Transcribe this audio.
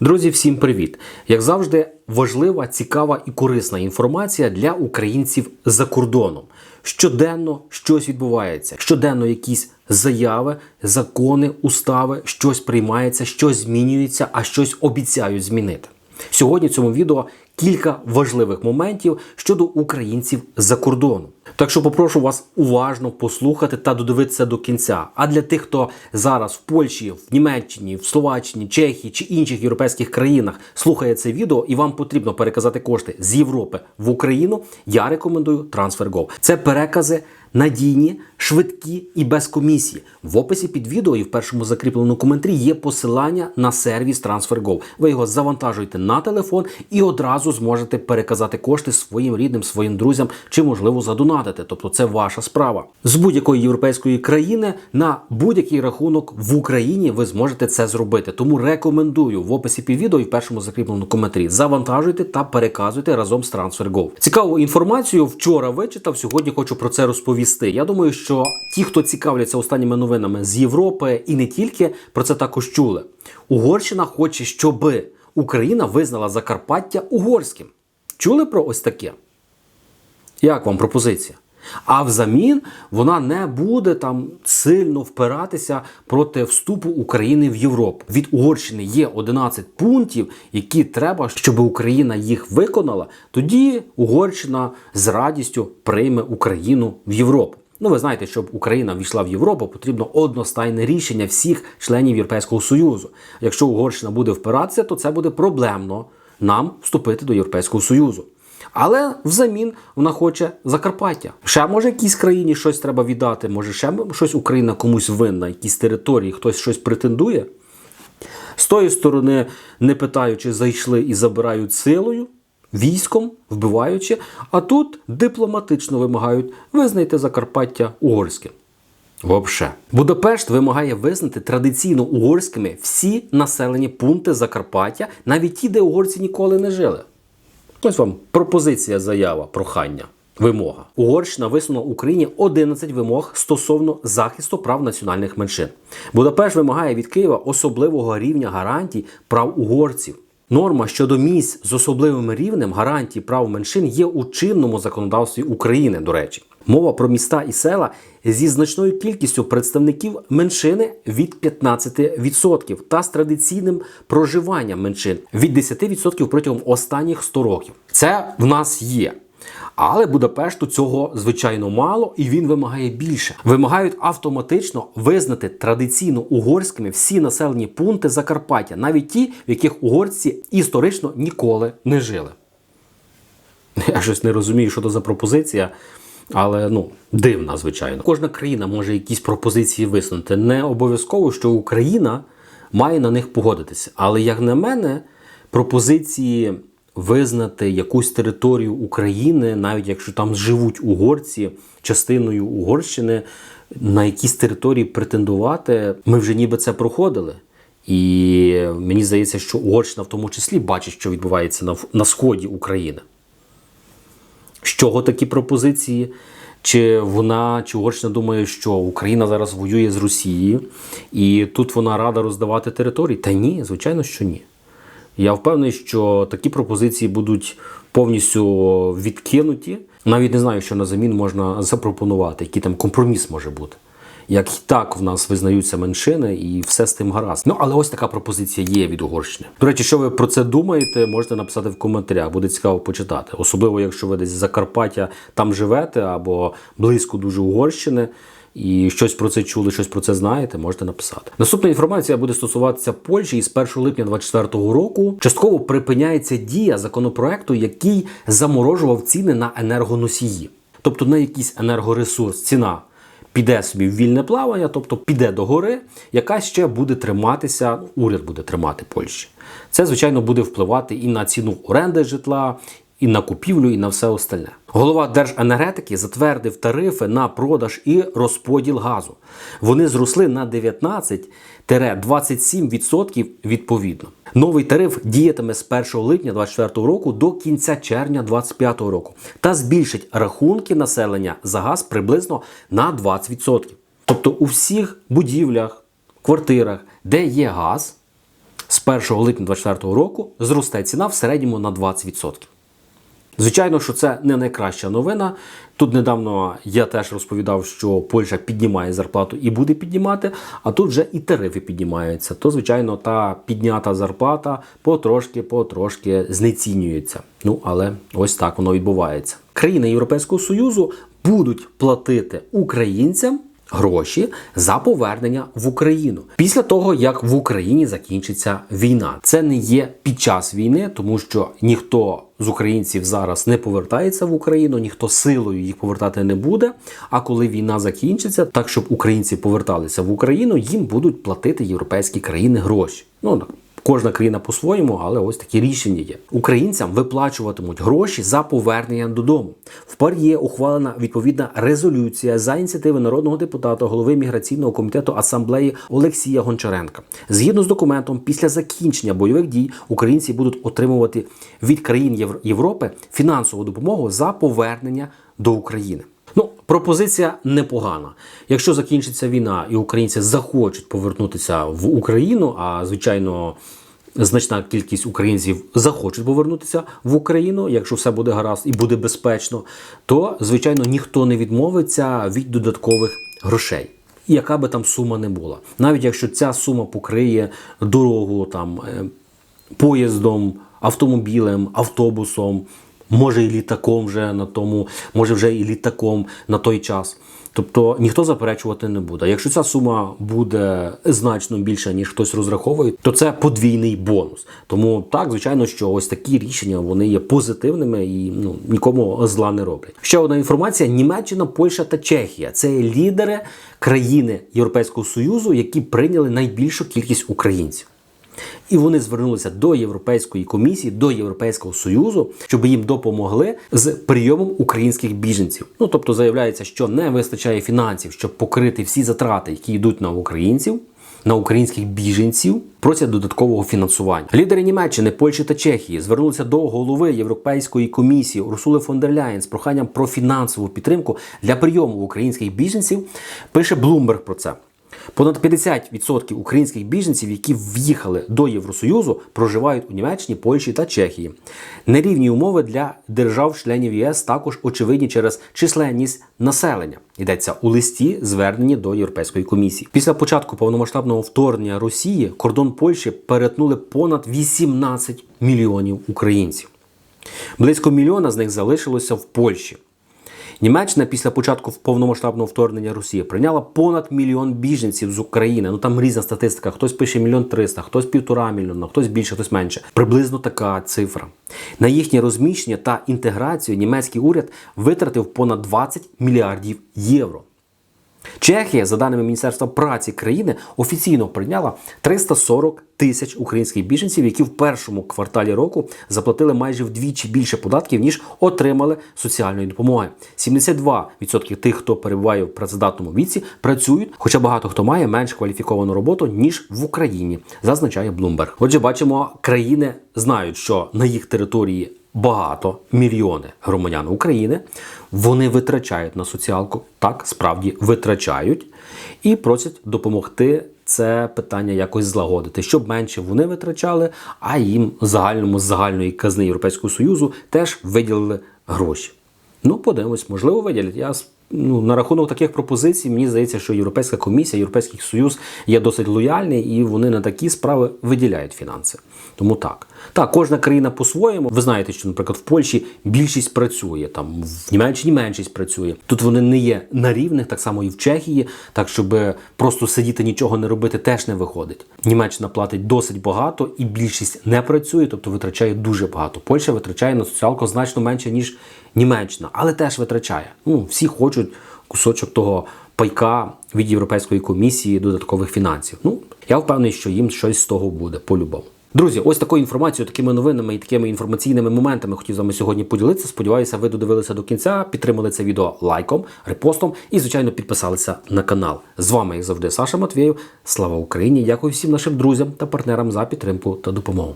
Друзі, всім привіт! Як завжди, важлива, цікава і корисна інформація для українців за кордоном. Щоденно щось відбувається, щоденно якісь заяви, закони, устави, щось приймається, щось змінюється, а щось обіцяють змінити. Сьогодні в цьому відео кілька важливих моментів щодо українців за кордоном. Так що попрошу вас уважно послухати та додивитися до кінця. А для тих, хто зараз в Польщі, в Німеччині, в Словаччині, Чехії чи інших європейських країнах слухає це відео і вам потрібно переказати кошти з Європи в Україну, я рекомендую TransferGo. Це перекази надійні, швидкі і без комісії. В описі під відео і в першому закріпленому коментарі є посилання на сервіс TransferGo. Ви його завантажуєте на телефон і одразу зможете переказати кошти своїм рідним, своїм друзям чи, можливо, задонатити. Тобто це ваша справа. З будь-якої європейської країни на будь-який рахунок в Україні ви зможете це зробити. Тому рекомендую в описі під відео і в першому закріпленому коментарі. Завантажуйте та переказуйте разом з TransferGo. Цікаву інформацію вчора вичитав. Сьогодні хочу про це розповісти. Я думаю, що ті, хто цікавляться останніми новинами з Європи і не тільки про це також чули. Угорщина хоче, щоб Україна визнала Закарпаття угорським. Чули про ось таке? Як вам пропозиція? А взамін вона не буде там сильно впиратися проти вступу України в Європу. Від Угорщини є 11 пунктів, які треба, щоб Україна їх виконала. Тоді Угорщина з радістю прийме Україну в Європу. Ну, ви знаєте, щоб Україна війшла в Європу, потрібно одностайне рішення всіх членів Європейського Союзу. Якщо Угорщина буде впиратися, то це буде проблемно нам вступити до Європейського Союзу. Але взамін вона хоче Закарпаття. Ще може якійсь країні щось треба віддати, може ще щось Україна комусь винна, якісь території, хтось щось претендує. З тої сторони, не питаючи, зайшли і забирають силою, військом, вбиваючи, а тут дипломатично вимагають визнайте Закарпаття угорським. Вообще. Будапешт вимагає визнати традиційно угорськими всі населені пункти Закарпаття, навіть ті, де угорці ніколи не жили. Ось вам пропозиція, заява, прохання, вимога. Угорщина висунула Україні 11 вимог стосовно захисту прав національних меншин. Будапешт вимагає від Києва особливого рівня гарантій прав угорців. Норма щодо місць з особливим рівнем гарантії прав меншин є у чинному законодавстві України, до речі. Мова про міста і села зі значною кількістю представників меншини від 15% та з традиційним проживанням меншин від 10% протягом останніх 100 років. Це в нас є. Але Будапешту цього звичайно мало, і він вимагає більше. Вимагають автоматично визнати традиційно угорськими всі населені пункти Закарпаття, навіть ті, в яких угорці історично ніколи не жили. Я щось не розумію, що це за пропозиція. Але ну дивна, звичайно. Кожна країна може якісь пропозиції висунути. Не обов'язково, що Україна має на них погодитися. Але, як на мене, пропозиції визнати якусь територію України, навіть якщо там живуть угорці, частиною Угорщини, на якісь території претендувати, ми вже ніби це проходили. І мені здається, що Угорщина в тому числі бачить, що відбувається на, на сході України. З чого такі пропозиції? Чи вона, чи Угорщина думає, що Україна зараз воює з Росією, і тут вона рада роздавати території? Та ні, звичайно, що ні. Я впевнений, що такі пропозиції будуть повністю відкинуті. Навіть не знаю, що на замін можна запропонувати, який там компроміс може бути. Як і так в нас визнаються меншини, і все з тим гаразд. Ну але ось така пропозиція є від Угорщини. До речі, що ви про це думаєте, можете написати в коментарях. Буде цікаво почитати. Особливо, якщо ви десь з Закарпаття там живете або близько дуже Угорщини. І щось про це чули, щось про це знаєте, можете написати. Наступна інформація буде стосуватися Польщі і з 1 липня 2024 року частково припиняється дія законопроекту, який заморожував ціни на енергоносії, тобто на якийсь енергоресурс, ціна піде собі в вільне плавання, тобто піде до гори, яка ще буде триматися, уряд буде тримати Польщі. Це, звичайно, буде впливати і на ціну оренди житла, і на купівлю, і на все остальне. Голова Держенергетики затвердив тарифи на продаж і розподіл газу. Вони зросли на 19-27% відповідно. Новий тариф діятиме з 1 липня 2024 року до кінця червня 2025 року та збільшить рахунки населення за газ приблизно на 20%. Тобто у всіх будівлях, квартирах, де є газ, з 1 липня 2024 року зросте ціна в середньому на 20%. Звичайно, що це не найкраща новина. Тут недавно я теж розповідав, що Польща піднімає зарплату і буде піднімати, а тут вже і тарифи піднімаються. То, звичайно, та піднята зарплата потрошки, потрошки знецінюється. Ну, але ось так воно відбувається. Країни Європейського Союзу будуть платити українцям гроші за повернення в Україну після того, як в Україні закінчиться війна. Це не є під час війни, тому що ніхто з українців зараз не повертається в Україну, ніхто силою їх повертати не буде. А коли війна закінчиться, так щоб українці поверталися в Україну, їм будуть платити європейські країни гроші. Ну Кожна країна по-своєму, але ось такі рішення є. Українцям виплачуватимуть гроші за повернення додому. В пар'є ухвалена відповідна резолюція за ініціативи народного депутата, голови міграційного комітету асамблеї Олексія Гончаренка. Згідно з документом, після закінчення бойових дій українці будуть отримувати від країн Євро- Європи фінансову допомогу за повернення до України. Ну, пропозиція непогана. Якщо закінчиться війна і українці захочуть повернутися в Україну, а звичайно. Значна кількість українців захочуть повернутися в Україну, якщо все буде гаразд і буде безпечно, то звичайно ніхто не відмовиться від додаткових грошей. Яка би там сума не була, навіть якщо ця сума покриє дорогу там е, поїздом, автомобілем, автобусом, може і літаком вже на тому, може вже і літаком на той час. Тобто ніхто заперечувати не буде. Якщо ця сума буде значно більша, ніж хтось розраховує, то це подвійний бонус. Тому так, звичайно, що ось такі рішення вони є позитивними і ну нікому зла не роблять. Ще одна інформація: Німеччина, Польща та Чехія це лідери країни Європейського Союзу, які прийняли найбільшу кількість українців. І вони звернулися до Європейської комісії, до Європейського союзу, щоб їм допомогли з прийомом українських біженців. Ну тобто заявляється, що не вистачає фінансів, щоб покрити всі затрати, які йдуть на українців. На українських біженців просять додаткового фінансування. Лідери Німеччини, Польщі та Чехії звернулися до голови Європейської комісії Урсули фон дер Ляєн з проханням про фінансову підтримку для прийому українських біженців. Пише Bloomberg про це. Понад 50% українських біженців, які в'їхали до Євросоюзу, проживають у Німеччині, Польщі та Чехії. Нерівні умови для держав-членів ЄС також очевидні через численність населення. Йдеться у листі, зверненні до Європейської комісії. Після початку повномасштабного вторгнення Росії кордон Польщі перетнули понад 18 мільйонів українців. Близько мільйона з них залишилося в Польщі. Німеччина після початку повномасштабного вторгнення Росії прийняла понад мільйон біженців з України. Ну там різна статистика. Хтось пише мільйон триста, хтось півтора мільйона, хтось більше, хтось менше. Приблизно така цифра. На їхнє розміщення та інтеграцію німецький уряд витратив понад 20 мільярдів євро. Чехія, за даними Міністерства праці країни, офіційно прийняла 340 тисяч українських біженців, які в першому кварталі року заплатили майже вдвічі більше податків, ніж отримали соціальної допомоги. 72% тих, хто перебуває в працездатному віці, працюють, хоча багато хто має менш кваліфіковану роботу ніж в Україні, зазначає Bloomberg. Отже, бачимо, країни знають, що на їх території багато мільйони громадян України. Вони витрачають на соціалку, так справді витрачають і просять допомогти це питання якось злагодити, щоб менше вони витрачали, а їм загальному з загальної казни Європейського Союзу теж виділили гроші. Ну, подивимось, можливо, виділять. Я ну, на рахунок таких пропозицій, мені здається, що Європейська комісія, Європейський Союз є досить лояльний і вони на такі справи виділяють фінанси. Тому так. Так, кожна країна по-своєму. Ви знаєте, що, наприклад, в Польщі більшість працює, там в Німеччині меншість працює. Тут вони не є на рівних, так само і в Чехії, так щоб просто сидіти нічого не робити, теж не виходить. Німеччина платить досить багато, і більшість не працює, тобто витрачає дуже багато. Польща витрачає на соціалку значно менше ніж Німеччина, але теж витрачає. Ну всі хочуть кусочок того пайка від Європейської комісії додаткових фінансів. Ну я впевнений, що їм щось з того буде по-любому. Друзі, ось такою інформацією, такими новинами і такими інформаційними моментами хотів з вами сьогодні поділитися. Сподіваюся, ви додивилися до кінця, підтримали це відео лайком, репостом і, звичайно, підписалися на канал. З вами, як завжди, Саша Матвєєв. Слава Україні! Дякую всім нашим друзям та партнерам за підтримку та допомогу.